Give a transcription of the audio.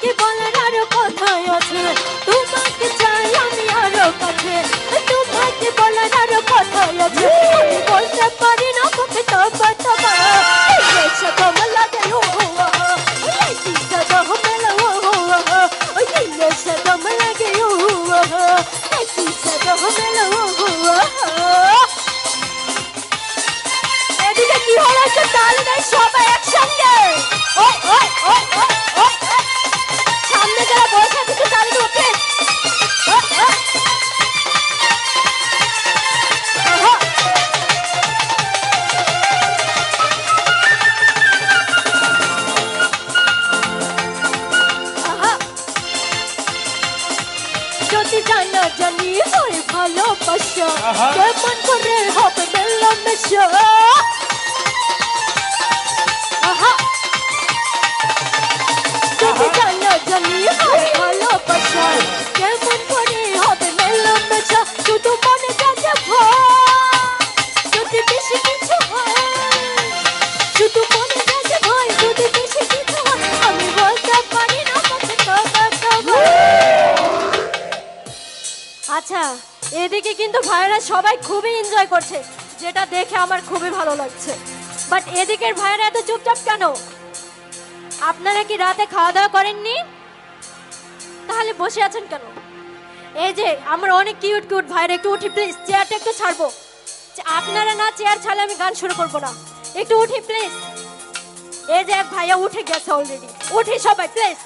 তোমাকে বলার আরও কথাই আছে? তোমাকে চাই আমি আরও কাছে। তোমাকে বলার আরও কথাই আছে। আমি বলতে পারি না, তোকে তো কথা সবাই একসাথে ভালোবাসা। কেমন করে হবে মেলামেশা এদিকে কিন্তু ভাইয়েরা সবাই খুবই এনজয় করছে, যেটা দেখে আমার খুবই ভালো লাগছে। বাট এদিকের ভাইয়েরা এত চুপচাপ কেন? আপনারা কি রাতে খাওয়া দাওয়া করেননি? তাহলে বসে আছেন কেন? এই যে, আমার অনেক কিউট কিউট ভাইরা একটু উঠি প্লিজ চেয়ারটা একটু ছাড়বো। আপনারা না চেয়ার ছাড়লে আমি গান শুরু করব না। একটু উঠি প্লিজ এই যে এক ভাইয়া উঠে গেছে অলরেডি উঠি সবাই প্লিজ